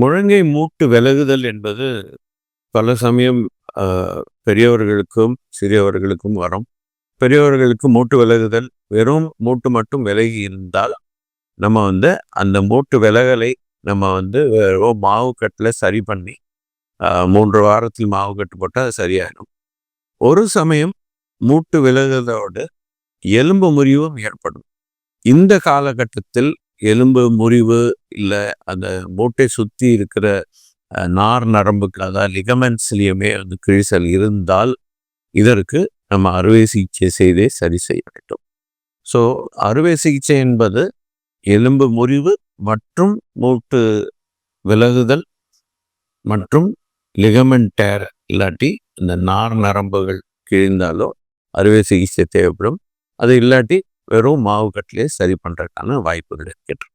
முழங்கை மூட்டு விலகுதல் என்பது பல சமயம் பெரியவர்களுக்கும் சிறியவர்களுக்கும் வரும். பெரியவர்களுக்கு மூட்டு விலகுதல் வெறும் மூட்டு மட்டும் விலகி இருந்தால் நம்ம வந்து அந்த மூட்டு விலகலை நம்ம வந்து வெறும் மாவு கட்டில் சரி பண்ணி மூன்று வாரத்தில் மாவு கட்டு போட்டால் அது சரியாயிடும். ஒரு சமயம் மூட்டு விலகுதலோடு எலும்பு முறிவும் ஏற்படும். இந்த காலகட்டத்தில் எலும்பு முறிவு இல்லை அந்த மூட்டை சுற்றி இருக்கிற நார் நரம்புக்கு அதாவது லிகமெண்ட்ஸ்லேயுமே வந்து கிழிசல் இருந்தால் இதற்கு நம்ம அறுவை சிகிச்சை செய்தே சரி செய்ய வேண்டும். ஸோ அறுவை சிகிச்சை என்பது எலும்பு முறிவு மற்றும் மூட்டு விலகுதல் மற்றும் லிகமெண்ட் டேர் இல்லாட்டி இந்த நார் நரம்புகள் கிழிந்தாலோ அறுவை சிகிச்சை தேவைப்படும். அது இல்லாட்டி வெறும் மாவு கட்டிலே சரி பண்ணுறதுக்கான வாய்ப்புகள் இருக்கின்றன